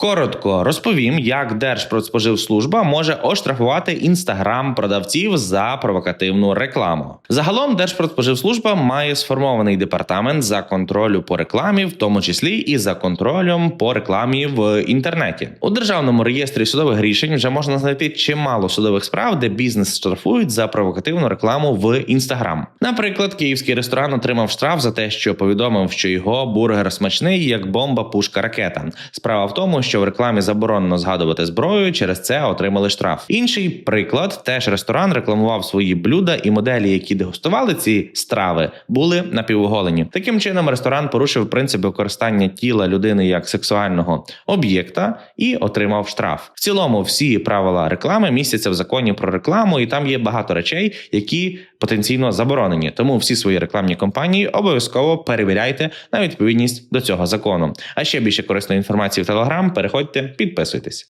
Коротко розповім, як Держпродспоживслужба може оштрафувати інстаграм продавців за провокативну рекламу. Загалом Держпродспоживслужба має сформований департамент за контролю по рекламі, в тому числі і за контролем по рекламі в інтернеті. У державному реєстрі судових рішень вже можна знайти чимало судових справ, де бізнес штрафують за провокативну рекламу в інстаграм. Наприклад, київський ресторан отримав штраф за те, що повідомив, що його бургер смачний як бомба, пушка, ракета. Справа в тому, що в рекламі заборонено згадувати зброю, через це отримали штраф. Інший приклад теж ресторан рекламував свої блюда і моделі, які дегустували ці страви, були напівоголені. Таким чином, ресторан порушив принцип використання тіла людини як сексуального об'єкта і отримав штраф. В цілому, всі правила реклами містяться в законі про рекламу, і там є багато речей, які потенційно заборонені. Тому всі свої рекламні кампанії обов'язково перевіряйте на відповідність до цього закону. А ще більше корисної інформації в Телеграм. Переходьте, підписуйтесь.